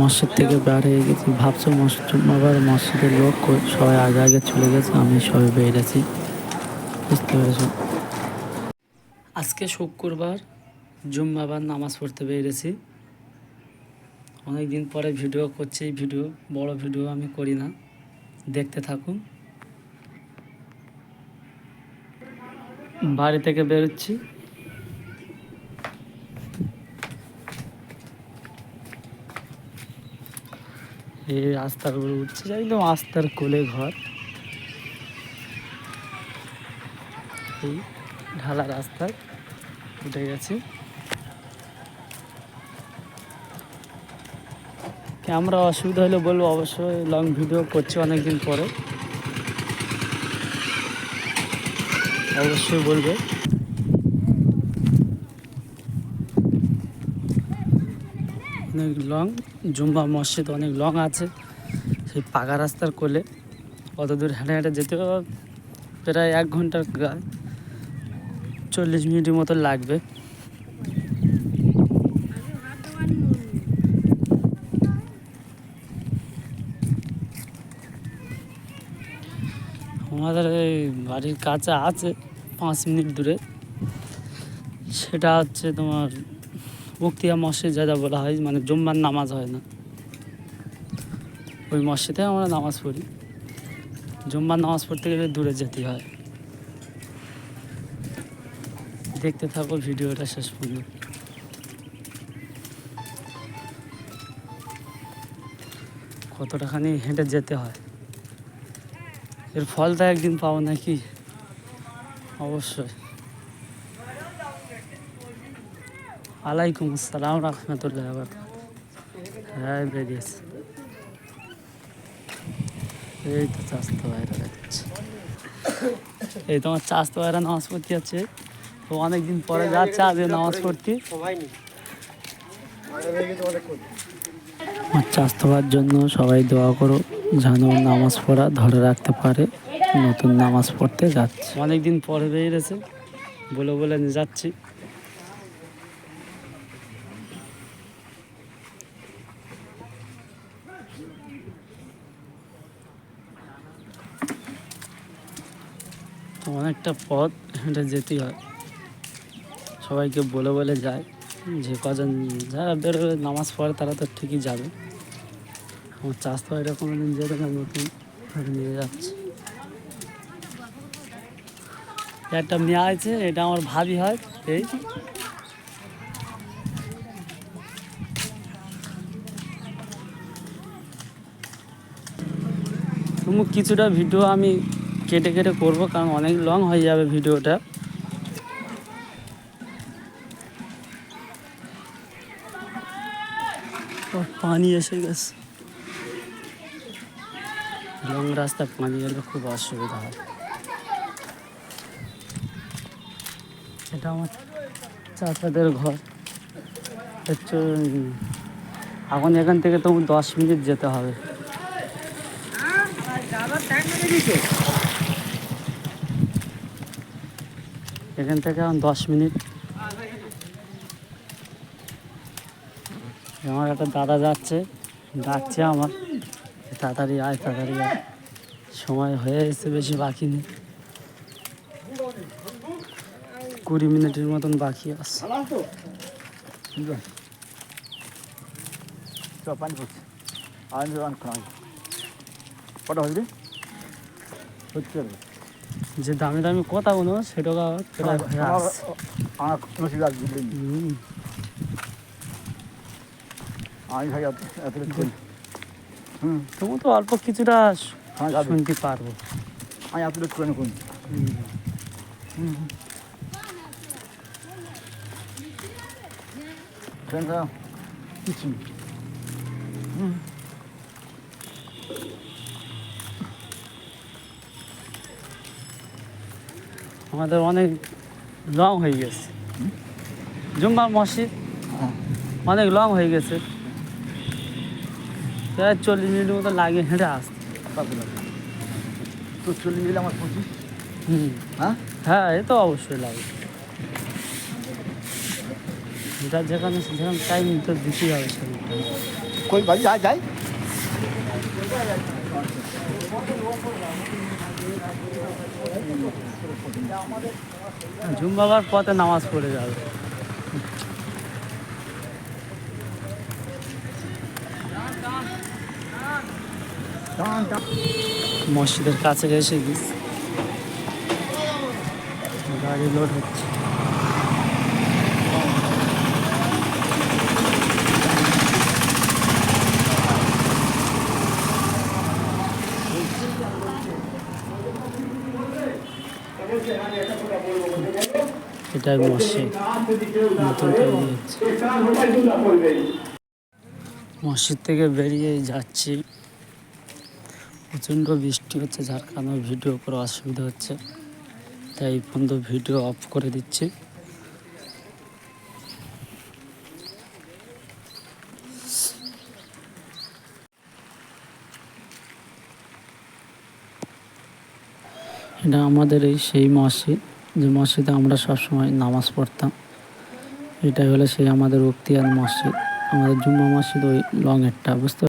মসজিদ থেকে বার হয়ে গেছি। ভাবছ মসজিদ, আবার মসজিদের লোক সবাই আগে আগে চলে গেছে, আমি সবে বেরিয়েছি। বুঝতে পেরেছ আজকে শুক্রবার, জুম্মাবার নামাজ পড়তে বেরিয়েছি। অনেক দিন পরে ভিডিও করছি এই ভিডিও, বড় ভিডিও আমি করি না। দেখতে থাকুন। বাড়ি থেকে বেরোচ্ছি। এই রাস্তার উপরে উঠছে একদম রাস্তার কোলে ঘর। এই ঢালা রাস্তায় উঠে গেছি। ক্যামেরা অসুবিধা হলে বলব অবশ্যই লং ভিডিও করছি অনেকদিন পরে। অবশ্যই বলবে। অনেক লং জুম্বা মসজিদ অনেক লং আছে। সেই পাকা রাস্তার কোলে অত দূর হেঁটে হেঁটে যেতে প্রায় এক ঘণ্টার চল্লিশ মিনিটের মতো লাগবে। আমাদের এই বাড়ির কাছে আছে, পাঁচ মিনিট দূরে। সেটা হচ্ছে তোমার মুক্তিয়া মসজিদ যা যা বলা হয় মানে জুম্মার নামাজ হয় না। ওই মসজিদে আমরা নামাজ পড়ি। জুম্মার নামাজ পড়তে গেলে দূরে যেতে হয়। দেখতে থাকো ভিডিওটা শেষ পর্যন্ত। কতটাখানি হেঁটে যেতে হয়। এর ফলটা একদিন পাবো নাকি? অবশ্যই। আলাইকুম আসসালাম রহমতুল্লাহ হ্যাঁ বেরিয়েছে এই তো চাস্তো ভাইরা যাচ্ছে এই তোমার চাস্তো ভাইরা নামাজ পড়তে যাচ্ছে। তো অনেকদিন পরে যাচ্ছে আজ নামাজ পড়তে। আমার চাস্তবার জন্য সবাই দোয়া করো, যেন নামাজ পড়া ধরে রাখতে পারে, নতুন নামাজ পড়তে যাচ্ছে। অনেকদিন পরে বেরিয়েছে বলে বলে যাচ্ছি। অনেকটা পথ হেঁটে যেতেই হয়। সবাইকে বলে বলে যায়, যে কজন যারা বেরোবে নামাজ পড়ে তারা তো ঠিকই যাবে। আমার চাষ তো এটা কোনো দিন যেতে নতুন নিয়ে যাচ্ছে। একটা মেয়ে আছে, এটা আমার ভাবি হয়, এই। কিছুটা ভিডিও আমি কেটে কেটে করব, কারণ অনেক লং হয়ে যাবে ভিডিওটা। পানি এসে গেছে। লং রাস্তায় পানি এলে খুব অসুবিধা হয়। এটা আমার চাচাদের ঘর। হচ্ছে এখন এখান থেকে তো দশ মিনিট যেতে হবে। এখান থেকে এখন দশ মিনিট। আমার একটা দাদা যাচ্ছে, ডাকছে আমার, তাড়াতাড়ি আয় তাড়াতাড়ি আয়। সময় হয়ে এসেছে বেশি বাকি নেই। কুড়ি মিনিটের মতন বাকি আছে। হচ্ছে যে দামি দামি কথাগুলো সেটা প্রায় হয়ে আসছে এত এত করি হুম তবু তো অল্প কিছুটা হ্যাঁ শুনতে পারব আমি করে ট্রেনটা কিছু আমাদের অনেক লং হয়ে গেছে। জুম্মার মসজিদ অনেক লং হয়ে গেছে। প্রায় চল্লিশ মিনিট মতো লাগে হেঁটে আসতে। তো চল্লিশ মিনিট আমার পঁচিশ হুম। হ্যাঁ? হ্যাঁ এ তো অবশ্যই লাগে। যেটা যেখানে সেখানে টাইম তো দিতেই হবে কই ভাই যা যাই। ঝুম বাবার পথে নামাজ পড়ে যাবে। মসজিদের কাছে এসে গেছি গাড়ি লোড হচ্ছে। এটাই মসজিদ নতুন তৈরি হচ্ছে মসজিদ থেকে বেরিয়ে যাচ্ছি। প্রচণ্ড বৃষ্টি হচ্ছে, যার কারণে ভিডিও করে অসুবিধা হচ্ছে। তাই পর্যন্ত ভিডিও অফ করে দিচ্ছি। এটা আমাদের এই সেই মসজিদ। যে মসজিদে আমরা সবসময় নামাজ পড়তাম। এটাই হলো সেই আমাদের উক্তিয়ার মসজিদ। আমাদের জুম্মা মসজিদ ওই লংয়েরটা বুঝতে